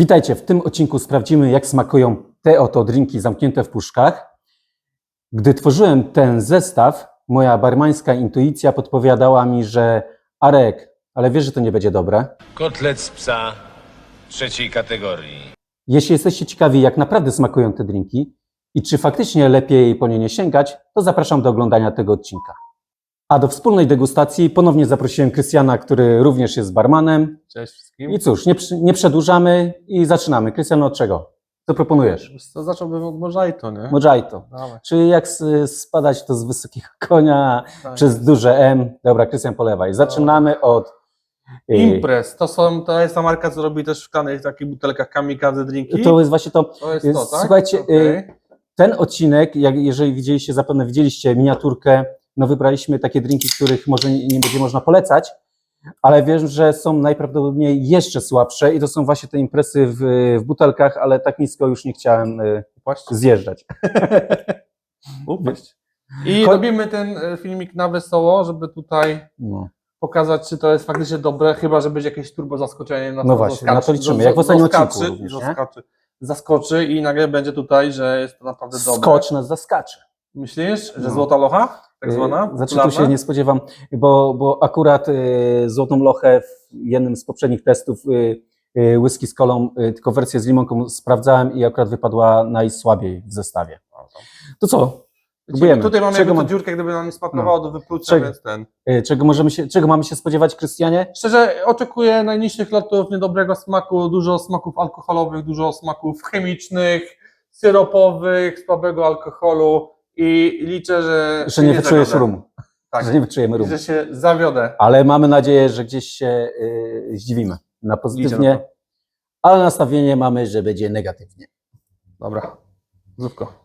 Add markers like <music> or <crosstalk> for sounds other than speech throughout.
Witajcie, w tym odcinku sprawdzimy, jak smakują te oto drinki zamknięte w puszkach. Gdy tworzyłem ten zestaw, moja barmańska intuicja podpowiadała mi, że Arek, ale wiesz, że to nie będzie dobre. Kotlet z psa trzeciej kategorii. Jeśli jesteście ciekawi, jak naprawdę smakują te drinki i czy faktycznie lepiej po nie nie sięgać, to zapraszam do oglądania tego odcinka. A do wspólnej degustacji ponownie zaprosiłem Krystiana, który również jest barmanem. Cześć wszystkim. I cóż, nie, przy- nie przedłużamy i zaczynamy. Krystian, od czego? Co proponujesz? Wiesz Co zacząłbym od Mojito, nie? Mojito. Dawaj. Czyli jak s- spadać to z wysokiego <laughs> konia Tak. przez duże M. Dobra, Krystian, polewaj. Zaczynamy od... y, Imprez. To, są, to jest ta marka, co robi też w szklanych takich butelkach kamikaze drinki. To jest właśnie to. To jest to, tak? słuchajcie, Okej. y, Ten odcinek, jak, jeżeli widzieliście, zapewne widzieliście miniaturkę, no wybraliśmy takie drinki, których może nie, nie będzie można polecać, ale wiem, że są najprawdopodobniej jeszcze słabsze i to są właśnie te imprezy w, w butelkach, ale tak nisko już nie chciałem y, Upaść. zjeżdżać. <laughs> Upaść. I Ko- robimy ten e, filmik na wesoło, żeby tutaj No. pokazać, czy to jest faktycznie dobre, chyba, że będzie jakieś turbo zaskoczenie. Na No właśnie, na to liczymy, jak w ostatnim odcinku również, nie? zaskoczy, zaskoczy i nagle będzie tutaj, że jest to naprawdę dobre. Skocz nas zaskacze. Myślisz, że No. złota locha? Tak zwana? Y, Znaczy tu się nie spodziewam, bo, bo akurat y, złotą lochę w jednym z poprzednich testów y, whisky z kolą, tylko wersję z limonką sprawdzałem i akurat wypadła najsłabiej w zestawie. To co? Próbujemy. Tutaj mamy Czego tę dziurkę, gdyby nam nie smakowało do wyplucia, Czego? więc ten. Czego, możemy się, czego mamy się spodziewać, Krystianie? Szczerze, oczekuję najniższych lotów niedobrego smaku, dużo smaków alkoholowych, dużo smaków chemicznych, syropowych, słabego alkoholu i liczę, że. Że nie wyczujesz zawiodę. rumu. Tak, Że nie wyczujemy rumu. że się zawiodę. Ale mamy nadzieję, że gdzieś się y, zdziwimy na pozytywnie, na ale nastawienie mamy, że będzie negatywnie. Dobra, zówko.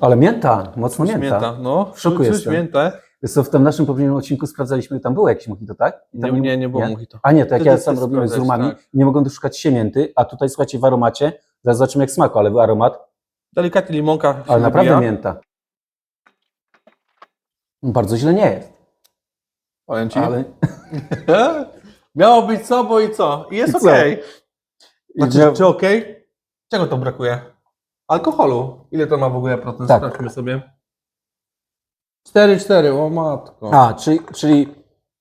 Ale mięta, mocno mięta. no. W szoku czuć jestem. miętę. Wiesz co, w tym naszym poprzednim odcinku sprawdzaliśmy, tam było jakieś mojito, tak? I tam Nie, nie, nie było mojito. A nie, to jak ja sam robiłem z rumami, tak. nie mogłem doszukać się mięty, a tutaj słuchajcie w aromacie, zaraz zobaczymy jak smaku, ale aromat, Delikatnie limonka. ale naprawdę wybija. mięta. Bardzo źle nie jest, Powiem ci. ale... <laughs> Miało być co, bo i co? I jest I okej. Znaczy, Miał- czy okej? Czego to brakuje? Alkoholu. Ile to ma w ogóle procent? Tak. Sprawdźmy sobie. 4,4, o matko. A, czyli, czyli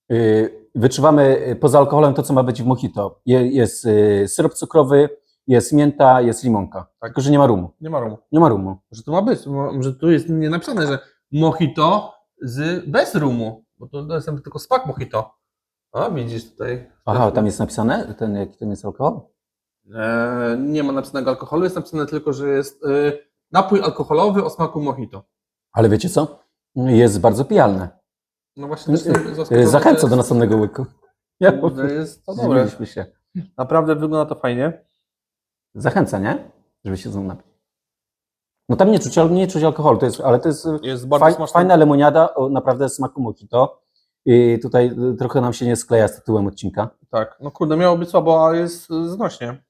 yy, wyczuwamy yy, poza alkoholem to, co ma być w mojito. Je, jest yy, syrop cukrowy, jest mięta, jest limonka, Tak. tylko że nie ma rumu. Nie ma rumu. Nie ma rumu. Że to ma być, mo- że tu jest nie napisane, że mojito z, bez rumu, bo to, to jest tylko smak mojito. A, widzisz tutaj. Aha, tam jest napisane, ten, jaki tam jest alkohol? E, nie ma napisanego alkoholu, jest napisane tylko, że jest e, napój alkoholowy o smaku mojito. Ale wiecie co? Jest bardzo pijalne. No właśnie, też jestem zaskoczony, Zachęca że do następnego łyku. Ja po prostu jest to dobre. zdziwiliśmy się. Naprawdę wygląda to fajnie. Zachęca, nie? Żeby się znowu napić. No tam nie czuć, nie czuć alkoholu, to jest, ale to jest Jest bardzo faj, smaczny. fajna lemoniada o naprawdę smaku mojito. I tutaj y, trochę nam się nie skleja z tytułem odcinka. Tak, no kurde, miało być słabo, a jest y, znośnie.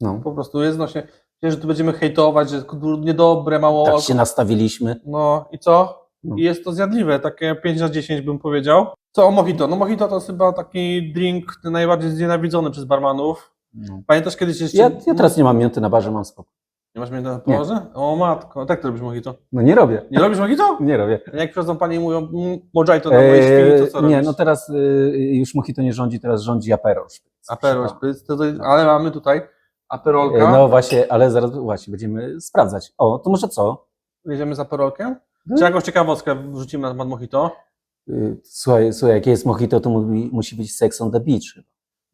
No, Po prostu jest znośnie. Wiem, że tu będziemy hejtować, że niedobre, mało tak alko- się nastawiliśmy. No i co? No. I jest to zjadliwe, takie 5 na 10 bym powiedział. Co o mojito? No mojito to jest chyba taki drink najbardziej znienawidzony przez barmanów. No. Pamiętasz kiedyś jeszcze... Ja, ja teraz nie mam mięty na barze, mam spokój. Nie masz mnie na położe? O matko, tak to robisz mojito. No nie robię. Nie robisz mojito? <laughs> Nie robię. Jak przychodzą panie i mówią mm, mojito na mojej Eee, świni, to co robisz? nie, no teraz y, już mojito nie rządzi, teraz rządzi Aperol. Aperol, No. to, to, ale mamy tutaj aperolka. E, No właśnie, ale zaraz właśnie będziemy sprawdzać. O, to może co? Jedziemy z aperolkiem? No. Czy jakąś ciekawostkę wrzucimy na temat mojito? Y, Słuchaj, słuchaj, jak jest mojito, to mówi, musi być sex on the beach.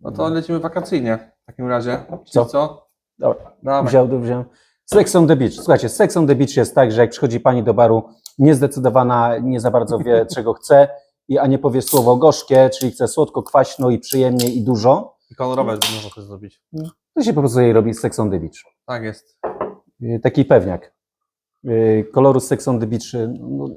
No to lecimy wakacyjnie w takim razie. Czyli Co? co? Dobra, Dawaj. wziął, wziął. Sex on the beach. Słuchajcie, sex on the beach jest tak, że jak przychodzi pani do baru niezdecydowana, nie za bardzo wie, <laughs> czego chce, i, a nie powie słowo gorzkie, czyli chce słodko, kwaśno i przyjemnie i dużo, I kolorowe można to zrobić. to się po prostu jej robi sex on the beach. Tak jest. Y, Taki pewniak. Y, Koloru sex on the beach. y, No,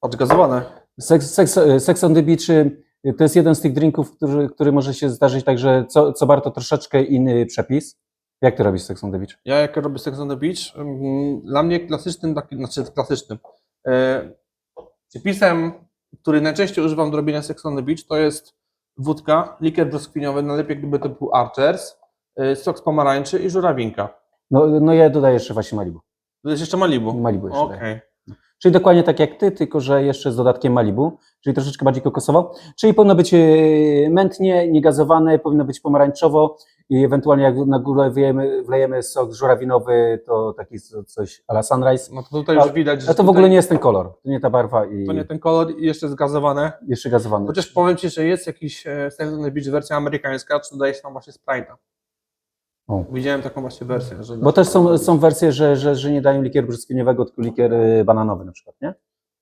Odgazowane. sex, sex, sex on the beach y, to jest jeden z tych drinków, który, który może się zdarzyć tak, że co, co warto troszeczkę inny przepis. Jak ty robisz sex on the beach? Ja jak robię Sex on the Beach, mm, dla mnie klasycznym, taki, znaczy klasycznym, e, przepisem, który najczęściej używam do robienia Sex on the Beach, to jest wódka, likier brzoskwiniowy, najlepiej gdyby to był Archers, y, sok z pomarańczy i żurawinka. No, no ja dodaję jeszcze właśnie Malibu. To jest jeszcze Malibu. Malibu jeszcze Okej. daję. Czyli dokładnie tak jak ty, tylko że jeszcze z dodatkiem Malibu, czyli troszeczkę bardziej kokosowo. Czyli powinno być e, mętnie, niegazowane, powinno być pomarańczowo i ewentualnie jak na górę wlejemy, wlejemy sok żurawinowy, to taki co- coś a la sunrise. No to tutaj już widać, że A to w ogóle nie jest ten kolor, to nie ta barwa i to nie ten kolor i jeszcze zgazowane. jeszcze gazowany. Chociaż powiem Ci, że jest jakiś e, the Beach wersja amerykańska, czy dodaje się tam właśnie Sprite'a. O. Widziałem taką właśnie wersję. Że Bo też są, są wersje, że, że, że nie dają likieru brzoskwiniowego, tylko likier y, bananowy na przykład, nie?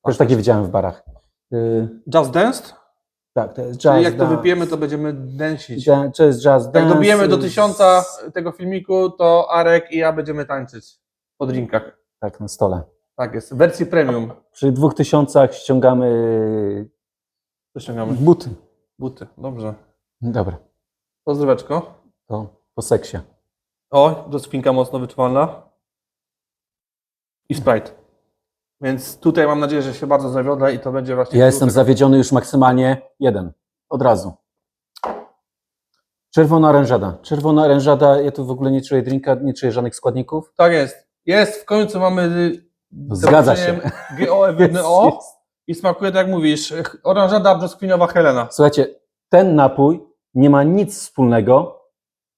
Też takie widziałem w barach. Y, Just Danced? tak, to jest Czyli jazz jak to dance. wypijemy, to będziemy dęsić. Ja- To jest jazz Jak dance. dobijemy do y, tysiąca tego filmiku, to Arek i ja będziemy tańczyć po drinkach. Tak, na stole. Tak jest, w wersji premium. Przy dwóch tysiącach ściągamy To ściągamy. buty. Buty, dobrze. Dobra, Pozdróweczko. to po seksie. O, brzoskwinka mocno wyczuwalna. I Sprite. Więc tutaj mam nadzieję, że się bardzo zawiodle i to będzie właśnie... Ja jestem zawiedziony już maksymalnie jeden. Od razu. Czerwona orężada. Czerwona orężada, ja tu w ogóle nie czuję drinka, nie czuję żadnych składników. Tak jest. Jest, w końcu mamy... y, Zgadza się. zaproszeniem GO, <laughs> Jest, O jest. i smakuje tak jak mówisz, oranżada brzoskwiniowa Helena. Słuchajcie, ten napój nie ma nic wspólnego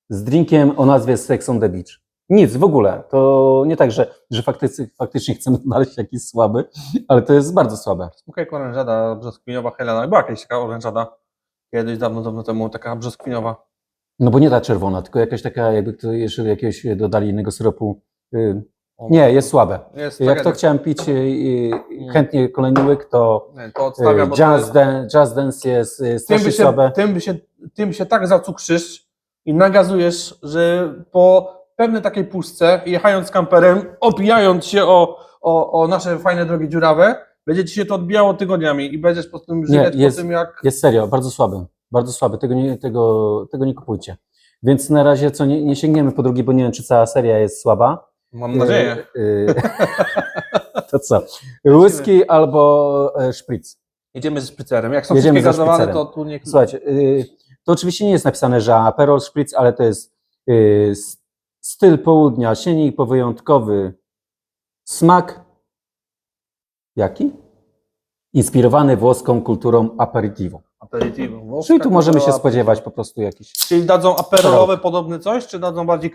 z drinkiem o nazwie Sex on the Beach. Nic w ogóle. To nie tak, że, że faktycznie, faktycznie chcemy <laughs> znaleźć jakiś słaby, ale to jest bardzo słabe. Smakuje jak orężada brzoskwiniowa Helena. Była jakaś taka orężada kiedyś, dawno, dawno temu, taka brzoskwiniowa. No bo nie ta czerwona, tylko jakaś taka, jakby to jeszcze jakiegoś dodali innego syropu. y, Nie, jest słabe. Jest Jak to chciałem pić y, y, chętnie kolejny łyk, to Nie, to y, odstawiam, bo to jazz, jest, dan- jazz dance jest y, strasznie by się, słabe. tym, by się, tym się tak zacukrzysz i nagazujesz, że po pewnej takiej puszce, jechając kamperem, opijając się o, o, o nasze fajne drogi dziurawe, będzie ci się to odbijało tygodniami i będziesz po tym żyć jest- po tym, jak Jest serio, bardzo słaby. Bardzo słaby. Tego nie, tego, tego nie kupujcie. Więc na razie co nie, nie sięgniemy po drugi, bo nie wiem, czy cała seria jest słaba. mam nadzieję. Y, y, <laughs> to co? Whisky albo e, szpric. Jedziemy ze szpricerem. Jak są Jedziemy wszystkie ze gazowane, to tu nie... Słuchajcie, y, to oczywiście nie jest napisane, że Aperol Spritz, ale to jest y, s- styl południa, silnik powyjątkowy, smak jaki? Inspirowany włoską kulturą aperitivo. Aperitivo. Czyli tu możemy się Włoska spodziewać po prostu jakiś... Czyli dadzą aperolowe podobne coś, czy dadzą bardziej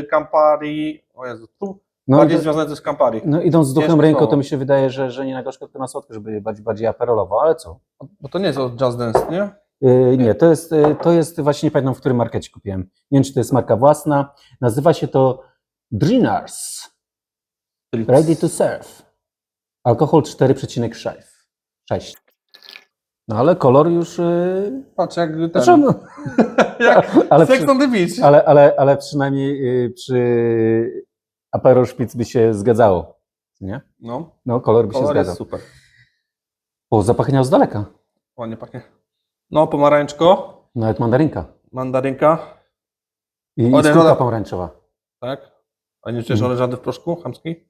y, Campari, o Jezu, tu No, bardziej związane to z Campari, no idąc z duchem Ciężko ręką, słowo. to mi się wydaje, że, że nie na gorzko, tylko na słodko, żeby bardziej, bardziej aperolowo, ale co? bo to nie jest od Just Dance, nie? Yy, nie, to jest, yy, to jest właśnie, nie pamiętam, w którym markecie kupiłem. Nie wiem, czy to jest marka własna. Nazywa się to Drinars. Ready to serve. Alkohol 4,6. 6. No ale kolor już. Yy, Patrz, jak ten, znaczy, no, <laughs> jak <laughs> ale, przy, ale, ale, ale przynajmniej yy, przy Aperol Spritz by się zgadzało. Nie? No, No, kolor by się kolor jest zgadzał. super. O, zapachniał z daleka. Ładnie pachnie. No, pomarańczko, Nawet mandarynka. mandarynka, I, i Orężada- skórka pomarańczowa. tak? A nie czujesz Mm. orężady w proszku chamskiej?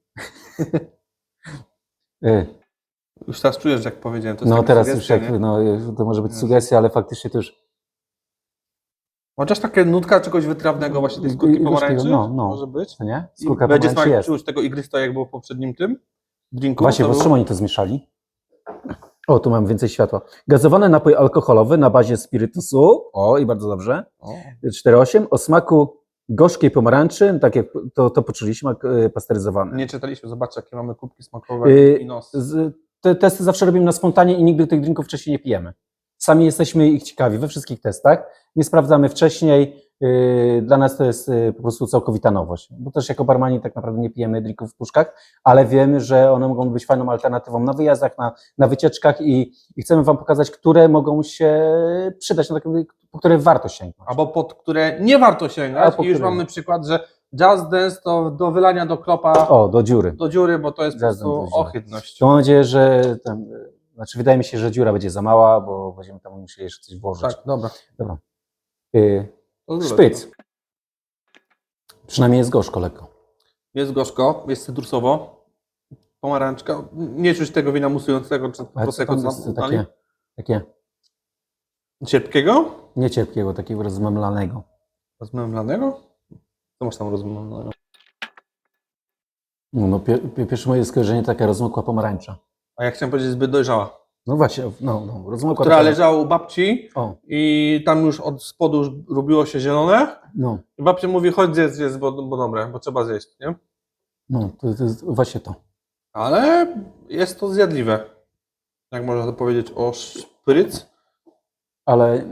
Yy. <laughs> Już teraz czujesz, jak powiedziałem. To jest No taka teraz już sugestia, jak, no, to może być sugestia, ale faktycznie to już Chociaż takie nutka czegoś wytrawnego właśnie tej I- skórki i- i pomarańczy no, no. może być. Co nie? I Skórka będzie pomarańczy smak jest. czuć tego igrysta, jak było w poprzednim tym drinku. Właśnie, to bo z czym oni to zmieszali? O, tu mam więcej światła. Gazowany napój alkoholowy na bazie spirytusu. O, i bardzo dobrze. O. 4,8. O smaku gorzkiej pomarańczy, tak jak to, to poczuliśmy, e, pasteryzowany. Nie czytaliśmy, zobaczcie, jakie mamy kubki smakowe Yy, i nos. Z, te testy zawsze robimy na spontanie i nigdy tych drinków wcześniej nie pijemy. Sami jesteśmy ich ciekawi we wszystkich testach. Nie sprawdzamy wcześniej. Yy, Dla nas to jest yy, po prostu całkowita nowość. Bo też jako barmani tak naprawdę nie pijemy drinków w puszkach, ale wiemy, że one mogą być fajną alternatywą na wyjazdach, na, na wycieczkach i, i chcemy Wam pokazać, które mogą się przydać, na takie, po które warto sięgnąć. Albo pod które nie warto sięgać. I już mamy przykład, że Just Dance to do wylania do kropa, O, do dziury. do dziury, bo to jest po prostu ohydność. To mam nadzieję, że tam, yy, znaczy wydaje mi się, że dziura będzie za mała, bo będziemy tam musieli jeszcze coś włożyć. Tak, dobra. Yy, no. Przynajmniej jest gorzko lekko. Jest gorzko, jest cytrusowo. Pomarańczka. Nie czuć tego wina musującego czy nam dali. takie, takie Cierpkiego? Nie cierpkiego, takiego rozmemlanego. Rozmemlanego? Co masz tam rozmemlanego? No, no pie, pie, pierwsze moje skojarzenie taka rozmokła pomarańcza. A ja chciałem powiedzieć zbyt dojrzała. No właśnie, no, no Która leżała u babci O, i tam już od spodu już robiło się zielone. no, I babcia mówi, chodź zjedz, zjedz bo, bo dobre, bo trzeba zjeść, nie? no, to, to jest właśnie to. Ale jest to zjadliwe. Jak można to powiedzieć o szpryc. Ale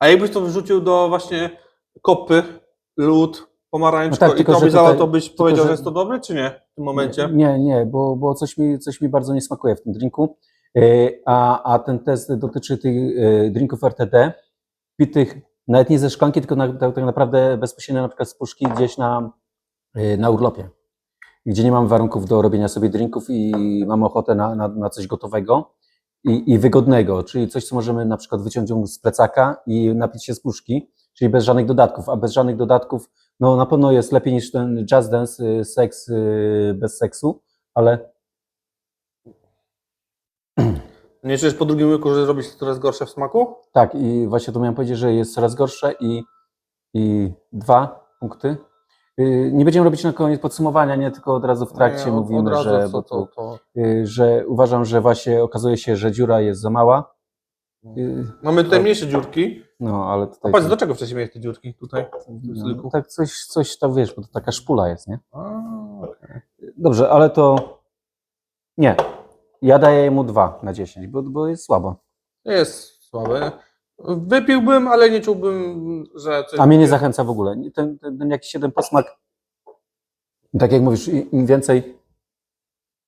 A jakbyś to wrzucił do właśnie kopy, lód, pomarańczko No tak, i tylko, to że byś tutaj- to byś powiedział, że- że jest to dobre, czy nie? W tym momencie. Nie, nie, bo, bo coś, mi, coś mi bardzo nie smakuje w tym drinku. E, A, a ten test dotyczy tych e, drinków RTD, pitych nawet nie ze szklanki, tylko na, tak, tak naprawdę bezpośrednio na przykład z puszki gdzieś na, e, na urlopie, gdzie nie mam warunków do robienia sobie drinków i mam ochotę na, na, na coś gotowego i, i wygodnego, czyli coś, co możemy na przykład wyciągnąć z plecaka i napić się z puszki, czyli bez żadnych dodatków, a bez żadnych dodatków no na pewno jest lepiej niż ten jazz dance, seks bez seksu, ale Nie czujesz po drugim łyku, że zrobi się coraz gorsze w smaku? tak i właśnie to miałem powiedzieć, że jest coraz gorsze i, i dwa punkty. Y, Nie będziemy robić na koniec podsumowania, nie tylko od razu w trakcie Nie, od- mówimy, od razu że, co bo to, to. y, że uważam, że właśnie okazuje się, że dziura jest za mała. Y, Mamy tutaj mniejsze dziurki. No, ale A tutaj. patrz, do czego wcześniej miałeś te dziurki tutaj? w no, tak coś, coś tam wiesz, bo to taka szpula jest, nie? A, okej. Dobrze, ale to nie. Ja daję mu 2 na 10, bo, bo jest słabo. Jest słabe. Wypiłbym, ale nie czułbym, że coś... A mnie nie zachęca w ogóle. Ten, ten, ten jakiś jeden posmak, tak jak mówisz, im więcej,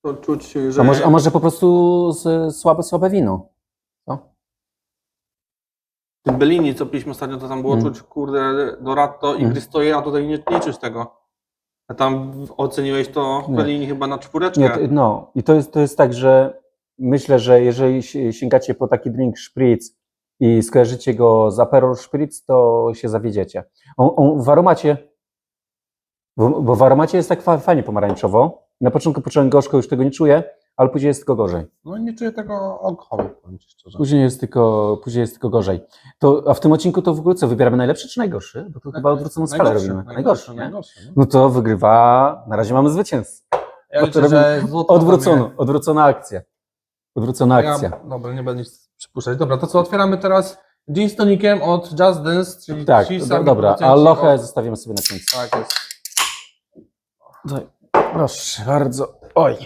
To czuć, że... a może, a może po prostu z, słabe, słabe wino. Co? W tym co piliśmy ostatnio, to tam było Mm. czuć, kurde, Dorato i Mm. Gristoje, a tutaj nie, nie czuć tego. A tam oceniłeś to Nie. Bellini chyba na czwóreczkę. Nie, to- no i to jest, to jest tak, że myślę, że jeżeli si- sięgacie po taki drink Spritz i skojarzycie go z Aperol Spritz, to się zawiedziecie. On, on w aromacie, bo, bo w aromacie jest tak fa- fajnie pomarańczowo. Na początku poczułem gorzko, już tego nie czuję, ale później jest tylko gorzej. No nie czuję tego alkoholu, powiem ci szczerze. Później jest tylko, później jest tylko gorzej. To, a w tym odcinku to w ogóle co, wybieramy najlepszy czy najgorszy? Bo to chyba odwróconą skalę Najgorszy, robimy. Najgorszy, nie? najgorszy. no. No to wygrywa, na razie mamy zwycięzcę. Ja liczę, że Odwrócono, odwrócona akcja. Odwrócona jest. akcja. Ja, dobra, nie będę nic przypuszczać. Dobra, to co, otwieramy teraz gin z tonikiem od Just Dance, czyli Tak, ci do, sami dobra, a lochę od- zostawimy sobie na końcu. Tak jest. Proszę bardzo. Oj.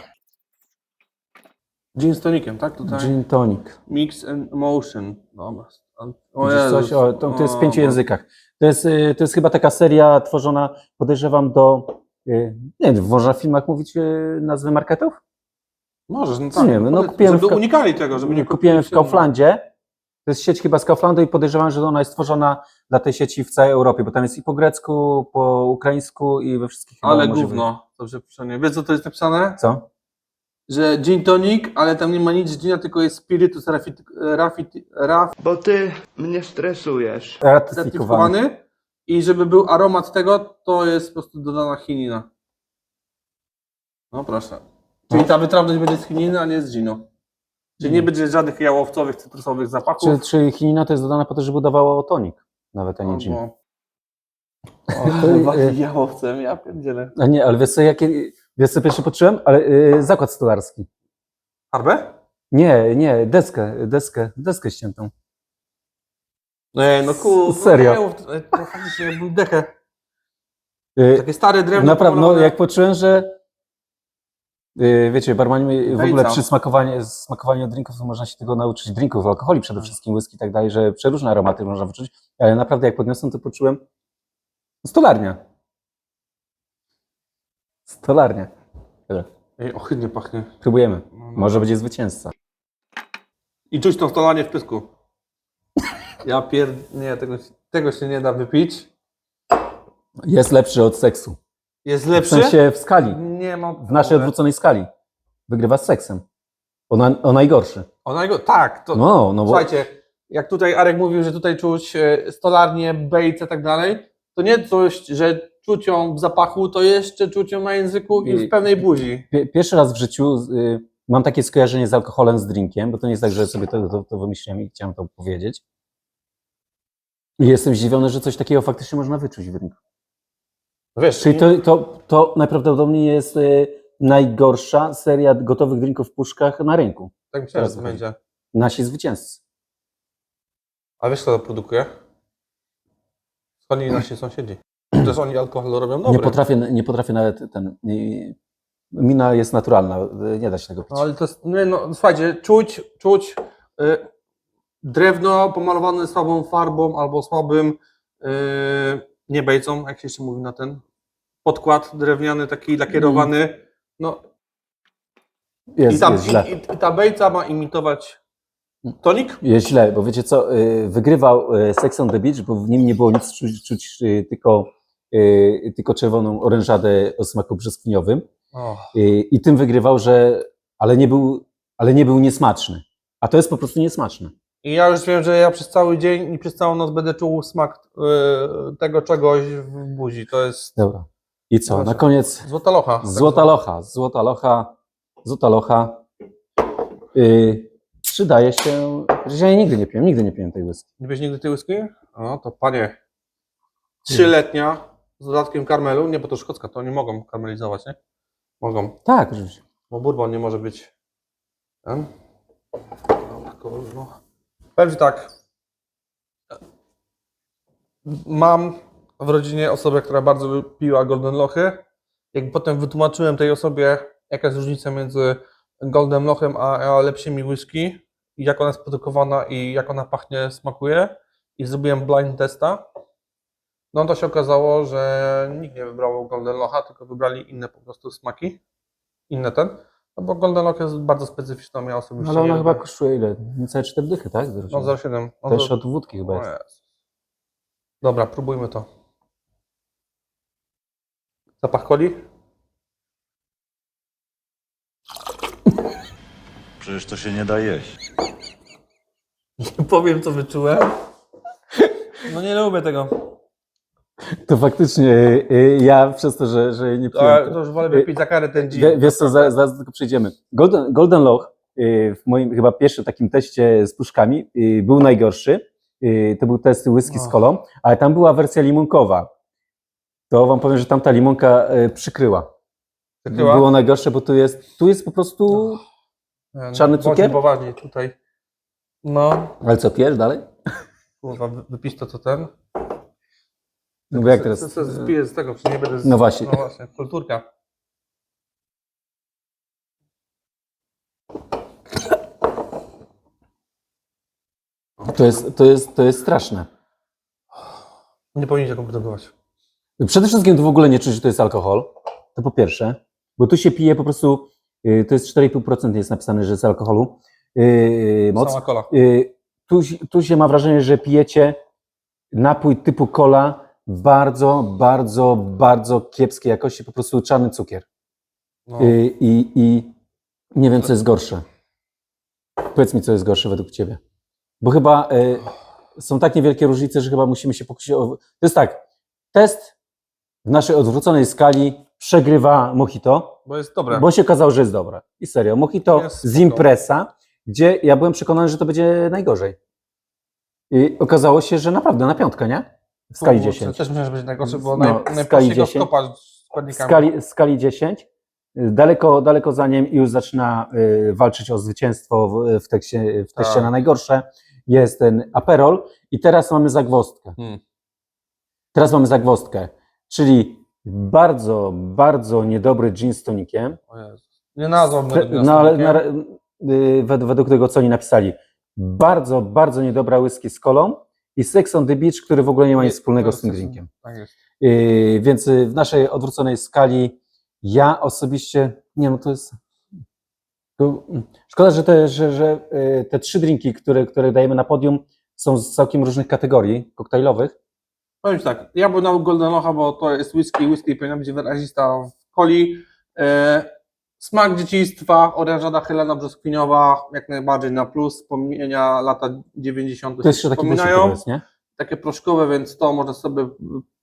Gin z tonikiem, tak? Tutaj. Gin tonic. Mix and motion. Dobra. O Widzisz Jezus. coś? O, to, to jest w pięciu językach. To jest, y, to jest chyba taka seria tworzona, podejrzewam, do. y, Nie wiem, można w filmach mówić y, nazwy marketów? Możesz, no Nie tak. wiem, no powiedz, kupiłem żeby Ka- unikali tego, żeby nie Kupiłem w kupili się- Kauflandzie. To jest sieć chyba z Kauflandu i podejrzewam, że ona jest stworzona dla tej sieci w całej Europie, bo tam jest i po grecku, po ukraińsku i we wszystkich chyba Ale możliwych- gówno. Dobrze piszenie. Wiesz co to jest napisane? Co? Że gin tonic, ale tam nie ma nic z gina, tylko jest spiritus rafit, rafit, raf, Bo ty mnie stresujesz. Ratyfikowany. certyfikowany i żeby był aromat tego, to jest po prostu dodana chinina. No proszę. Czyli ta wytrawność będzie z chininy, a nie z ginu. Czyli nie będzie żadnych jałowcowych, cytrusowych zapachów. Czy, czy chinina to jest dodana po to, żeby udawało tonik, nawet a nie gin. Albo- <laughs> To, O, <laughs> y, jałowcem, ja pierdzielę. A nie, ale wiesz co, jakie, wiesz co pierwszy poczułem? Ale y, zakład stolarski. Farbę? Nie, nie, deskę, deskę, deskę ściętą. Nie, no kur... Serio? No, nie, to faktycznie jakbym dechę. Y, Takie stare drewno. Naprawdę, no pomalowane. jak poczułem, że y, wiecie, barmani w ogóle Bejca. przy smakowaniu, smakowaniu drinków to można się tego nauczyć, drinków, alkoholi przede wszystkim, whisky i tak dalej, że przeróżne aromaty można wyczuć, ale naprawdę jak podniosłem, to poczułem stolarnia. Stolarnia. Ej, ohydnie pachnie. Próbujemy. No, no. Może będzie zwycięzca. I czuć to stolanie w pysku. Ja pier... Nie, tego, tego się nie da wypić. Jest lepszy od seksu. Jest W lepszy? sensie w skali. Nie ma... w naszej odwróconej skali. Wygrywa z seksem. O, na, o najgorszy. Ona jego... Tak, to... No, no bo Słuchajcie, jak tutaj Arek mówił, że tutaj czuć e, stolarnię, bejce i tak dalej, to nie coś, że czuć ją w zapachu, to jeszcze czuć ją na języku i w pełnej buzi. pie- pierwszy raz w życiu y, mam takie skojarzenie z alkoholem, z drinkiem, bo to nie jest tak, że sobie to, to, to wymyśliłem i chciałem to powiedzieć. I jestem zdziwiony, że coś takiego faktycznie można wyczuć w rynku. No wiesz, Czyli to, to, to najprawdopodobniej jest e, najgorsza seria gotowych drinków w puszkach na rynku. tak myślałem, że to będzie. Nasi zwycięzcy. A wiesz, kto to produkuje? Skąd nasi sąsiedzi. Też oni alkohol robią dobry. Nie potrafię, nie potrafię nawet ten. nie- Mina jest naturalna, nie da się tego pić. No ale to jest, nie, no, słuchajcie, czuć, czuć y, drewno pomalowane słabą farbą albo słabym y, nie bejcą, jak się jeszcze mówi na ten podkład drewniany, taki lakierowany. No i, Jest, tam, jest źle. i, i, i ta bejca ma imitować tonik? Jest źle, bo wiecie co, y, wygrywał y, Sex on the Beach, bo w nim nie było nic czuć, czuć y, tylko, tylko czerwoną orężadę o smaku brzoskwiniowym. O, Y, I tym wygrywał, że ale nie był, ale nie był niesmaczny. A to jest po prostu niesmaczne. I ja już wiem, że ja przez cały dzień i przez całą noc będę czuł smak y, tego czegoś w buzi. To jest Dobra. I co? Na koniec złota locha. złota locha, złota locha, złota locha. Y, przydaje się, że ja nigdy nie piłem, nigdy nie piłem tej whisky. Nie bierz nigdy tej whisky? O, to panie. Trzyletnia z dodatkiem karmelu. Nie, bo to szkocka, to nie mogą karmelizować, nie? Mogą, Tak, oczywiście. bo bourbon nie może być. Ten. No, kurwa. Powiem Ci tak. Mam w rodzinie osobę, która bardzo piła Golden Lochy. Jak potem wytłumaczyłem tej osobie, jaka jest różnica między Golden Lochem a, a lepszymi whisky i jak ona jest produkowana i jak ona pachnie, smakuje i zrobiłem blind testa, no to się okazało, że nikt nie wybrał Golden Locha, tylko wybrali inne po prostu smaki, inne ten, no bo Golden Loch jest bardzo specyficzną, ja osobiście Ale ona nie chyba kosztuje ile? Niecałe cztery dychy, tak? No 0,7. No Też to- od wódki chyba jest. Dobra, próbujmy to. Zapach coli? Przecież to się nie da jeść. Powiem, co wyczułem. No nie lubię tego. To faktycznie y, y, ja przez to, że, że nie piłem. To, to już wolę wypić za karę ten gin. wiesz co, zaraz, zaraz do tego przejdziemy. Golden, Golden Loch y, w moim chyba pierwszym takim teście z puszkami był najgorszy. To był test whisky z kolą, ale tam była wersja limonkowa. To wam powiem, że tamta limonka przykryła. Przykryła? Było najgorsze, bo tu jest, tu jest po prostu... Nie, czarny bądźmy cukier? poważnie tutaj. No, Ale co, pijesz dalej? kurwa, wy- wypisz to, co ten. No bo jak Se- teraz? Spiję z tego, nie będę z... No właśnie. No właśnie, kulturka. To jest, to jest, to jest straszne. Nie powinniście tego produkować. Przede wszystkim to w ogóle nie czuć, że to jest alkohol. To po pierwsze. Bo tu się pije po prostu, y, to jest 4,5% jest napisane, że jest alkoholu. Yy, moc. Sama kola. Y, tu, tu się ma wrażenie, że pijecie napój typu cola bardzo, bardzo, bardzo kiepskiej jakości, po prostu czarny cukier. No. Y, I, I nie wiem, co jest gorsze. Powiedz mi, co jest gorsze według Ciebie. Bo chyba y, są tak niewielkie różnice, że chyba musimy się pokusić o... To jest tak, test w naszej odwróconej skali przegrywa Mojito, Bo jest dobre. bo się okazało, że jest dobre. I serio, Mojito Jest z spoko. impresa, gdzie ja byłem przekonany, że to będzie najgorzej. I okazało się, że naprawdę na piątkę, nie? W skali Kurczę, 10. Też myślę, że będzie najgorsze, bo No, naj, skali najprościej go 10. skopać W składnikami. skali, skali 10. Daleko, daleko za nim i już zaczyna y, walczyć o zwycięstwo w, w, tekście, w teście Tak. na najgorsze. Jest ten Aperol i teraz mamy zagwozdkę. Hmm. Teraz mamy zagwozdkę, czyli bardzo, bardzo niedobry gin z tonikiem. Nie nazwałbym No ale na, y, wed- według tego, co oni napisali, bardzo, bardzo niedobra whisky z kolą i Sex on the Beach, który w ogóle nie ma nic wspólnego z tym drinkiem. Tak jest. Yy, więc y, w naszej odwróconej skali ja osobiście, nie no to jest... To, mm, szkoda, że te, że, że y, te trzy drinki, które, które dajemy na podium są z całkiem różnych kategorii koktajlowych. Powiem tak, ja bym dał Golden Locha, bo to jest whisky, whisky powinna być wyrazista w coli. E, smak dzieciństwa, orężada Helena Brzoskwiniowa, jak najbardziej na plus, wspomnienia lata 90. To jeszcze taki wspominają. jest, nie? takie proszkowe, więc to można sobie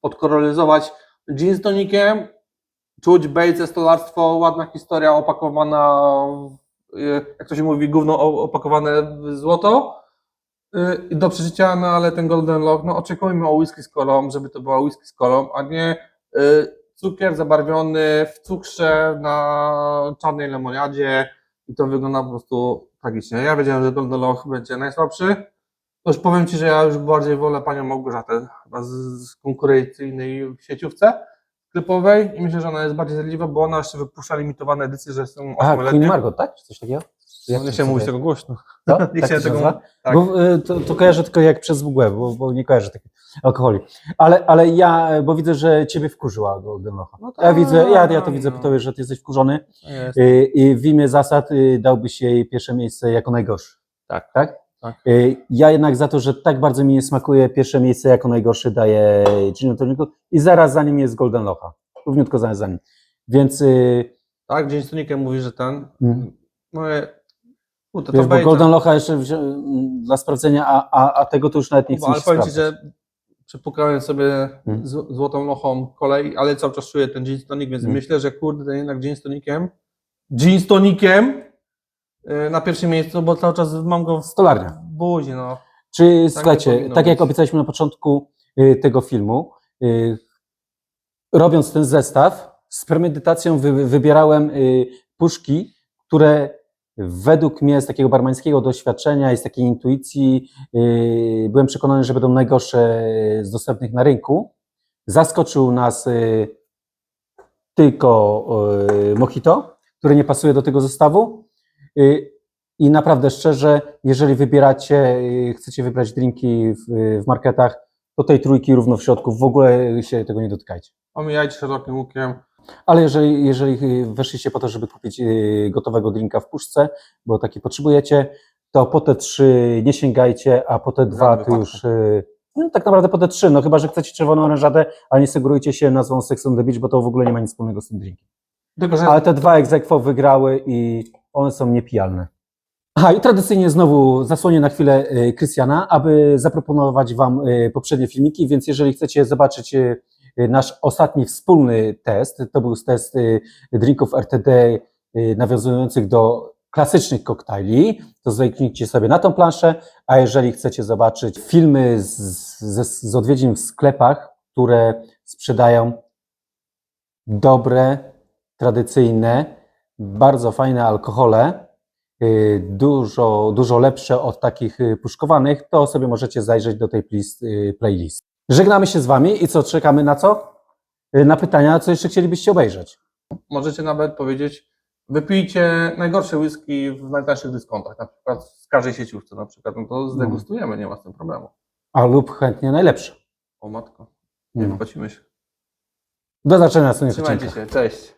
podkoloryzować. Gin z tonikiem, czuć bejce, stolarstwo, ładna historia opakowana, w, jak to się mówi, gówno opakowane w złoto. y, do przeżycia, no ale ten Golden Lock, no oczekujmy o whisky z kolą, żeby to była whisky z kolą, a nie y, cukier zabarwiony w cukrze na czarnej lemoniadzie i to wygląda po prostu tragicznie. Ja wiedziałem, że Golden Lock będzie najsłabszy. To już powiem Ci, że ja już bardziej wolę Panią Małgorzatę z, z konkurencyjnej sieciówce sklepowej i myślę, że ona jest bardziej zjadliwa, bo ona jeszcze wypuszcza limitowane edycje, że są A, Queen. Margot, tak? Czy coś takiego? Ja nie chciałem mówić tego głośno. <laughs> Co? Nie Tak chciałem tego nazywa? tak. Bo, y, to, to kojarzę tylko jak przez mgłę, bo, bo nie kojarzę takich alkoholi. Ale, ale ja, bo widzę, że ciebie wkurzyła Golden Locha. No Ja widzę, ja, ja to tak, widzę no. po tobie, że ty jesteś wkurzony Jest. y, i w imię zasad y, dałbyś jej pierwsze miejsce jako najgorszy. Tak. Tak? Tak. Y, Ja jednak za to, że tak bardzo mi nie smakuje, pierwsze miejsce jako najgorszy daję Gin Tonicu i zaraz za nim jest Golden Locha. Równiutko za za nim. Więc y, Tak, z tonikiem mówi, że ten. Mm. No, e, to wiesz, bo. Golden Locha jeszcze wzią- mm, dla sprawdzenia, a, a, a tego to już nawet nie chcę ale się powiem Ci, że przepukałem sobie Mm. z, złotą lochą kolej, ale cały czas czuję ten gin z więc Mm. myślę, że kurde, ten jednak gin z tonikiem. Gin z tonikiem y, na pierwszym miejscu, bo cały czas mam go w Stolarnia. buzi, no. Czy Tak słuchajcie, tak jak obiecaliśmy na początku y, tego filmu, y, robiąc ten zestaw, z premedytacją wy, wybierałem y, puszki, które według mnie z takiego barmańskiego doświadczenia i z takiej intuicji y, byłem przekonany, że będą najgorsze z dostępnych na rynku. Zaskoczył nas y, tylko y, mojito, które nie pasuje do tego zestawu. Y, I naprawdę szczerze, jeżeli wybieracie, y, chcecie wybrać drinki w, w marketach, to tej trójki równo w środku, w ogóle się tego nie dotykajcie. Omijajcie szerokim łukiem. Ale jeżeli, jeżeli y, weszliście po to, żeby kupić y, gotowego drinka w puszce, bo taki potrzebujecie, to po te trzy nie sięgajcie, a po te dwa to już. y, No, tak naprawdę po te trzy, no chyba, że chcecie czerwoną orężadę, ale nie sugerujcie się nazwą Sex on the Beach, bo to w ogóle nie ma nic wspólnego z tym drinkiem. Tylko, że Ale te dwa egzekwo wygrały i one są niepijalne. Aha, i tradycyjnie znowu zasłonię na chwilę Krystiana, aby zaproponować Wam poprzednie filmiki, więc jeżeli chcecie zobaczyć nasz ostatni wspólny test, to był test y, drinków RTD y, nawiązujących do klasycznych koktajli, to zerknijcie sobie na tą planszę, a jeżeli chcecie zobaczyć filmy z, z, z odwiedzin w sklepach, które sprzedają dobre, tradycyjne, bardzo fajne alkohole, y, dużo, dużo lepsze od takich y, puszkowanych, to sobie możecie zajrzeć do tej y, playlist. Żegnamy się z Wami i co, czekamy na co? Y, Na pytania, co jeszcze chcielibyście obejrzeć. możecie nawet powiedzieć, wypijcie najgorsze whisky w najtańszych dyskontach, na przykład z każdej sieciówce na przykład, no to zdegustujemy, nie ma z tym problemu. A lub chętnie najlepsze. O matko, nie No. się. Do zobaczenia Trzymajcie się, cześć.